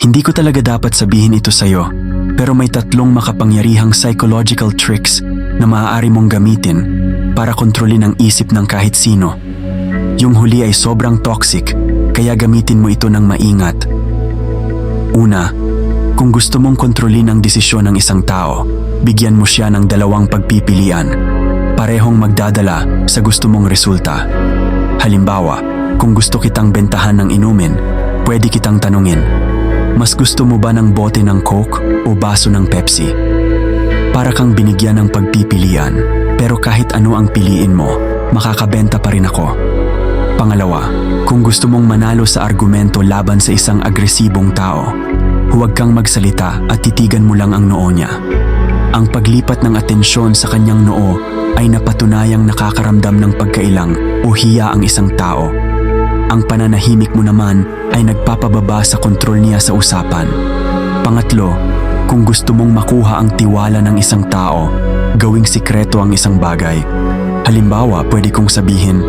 Hindi ko talaga dapat sabihin ito sa'yo, pero may tatlong makapangyarihang psychological tricks na maaari mong gamitin para kontrolin ang isip ng kahit sino. Yung huli ay sobrang toxic, kaya gamitin mo ito ng maingat. Una, kung gusto mong kontrolin ang desisyon ng isang tao, bigyan mo siya ng dalawang pagpipilian. Parehong magdadala sa gusto mong resulta. Halimbawa, kung gusto kitang bentahan ng inumin, pwede kitang tanungin, mas gusto mo ba ng bote ng Coke o baso ng Pepsi? Para kang binigyan ng pagpipilian, pero kahit ano ang piliin mo, makakabenta pa rin ako. Pangalawa, kung gusto mong manalo sa argumento laban sa isang agresibong tao, huwag kang magsalita at titigan mo lang ang noo niya. Ang paglipat ng atensyon sa kanyang noo ay napatunayang nakakaramdam ng pagkailang o hiya ang isang tao. Ang pananahimik mo naman ay nagpapababa sa kontrol niya sa usapan. Pangatlo, kung gusto mong makuha ang tiwala ng isang tao, gawing sikreto ang isang bagay. Halimbawa, pwede kong sabihin,